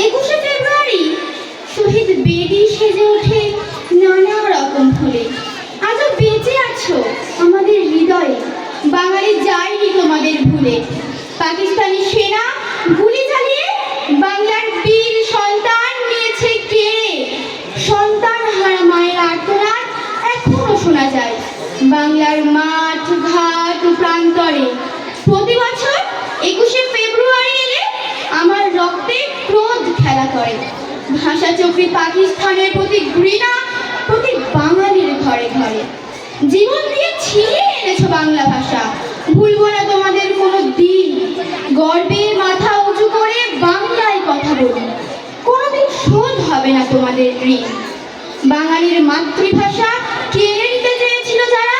একুশে ফেব্রুয়ারি শহীদ বেদি সেজে ওঠে নানা রকম ফুলে। আজও বেঁচে আছো আমাদের হৃদয়ে। বাঙালি যায়নি তোমাদের ভুলে। পাকিস্তানি সেনা গুলি চালিয়ে বাংলার বীর সন্তান নিয়েছে কেড়ে সন্তান হারা মায়ের আর্তনাদ এখনও শোনা যায়। বাংলার মাঠ খেলা করে। ভাষা চক্রী পাকিস্তানের প্রতি ঘৃণা, প্রতি বাঙালির ঘরে ঘরে। জীবন দিয়ে ছিনিয়ে এনেছো বাংলা ভাষা। ভুলবো না তোমাদের কোনো দিন। গর্বে মাথা উঁচু করে বাংলায় কথা বলি কোনোদিন শোধ হবে না তোমাদের ঋণ। বাঙালির মাতৃভাষা কেড়ে নিতে চেয়েছিল যারা?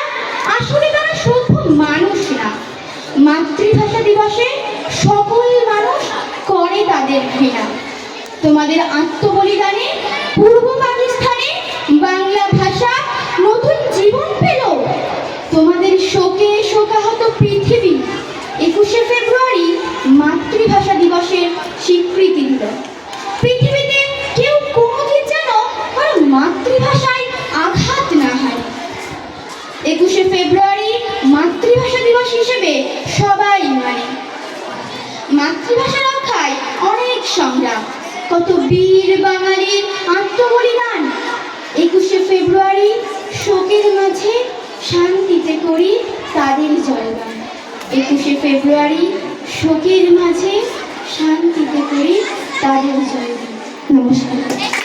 আসলে তারা সভ্য মানুষ না। মাতৃভাষা দিবসে সকল মানুষ করে তাদের ঘৃণা। তোমাদের আত্মবলিদানে পূর্ব পাকিস্তানে বাংলা ভাষা নতুন জীবন পেল। তোমাদের শোকে শোকাহত পৃথিবী একুশে ফেব্রুয়ারি মাতৃভাষা দিবসের স্বীকৃতি দিল। পৃথিবীতে কেউ কোনোদিন যেন মাতৃভাষায় আঘাত না হয় একুশে ফেব্রুয়ারি মাতৃভাষা দিবস হিসেবে সবাই মানে। মাতৃভাষা রক্ষায় অনেক সংগ্রাম। কত বীর বাঙালির আত্মবলিদান। একুশে ফেব্রুয়ারি শোকের মাঝে শান্তিতে করি তাদের জয়গান। একুশে ফেব্রুয়ারি শোকের মাঝে শান্তিতে করি তাদের জয়গান। নমস্কার।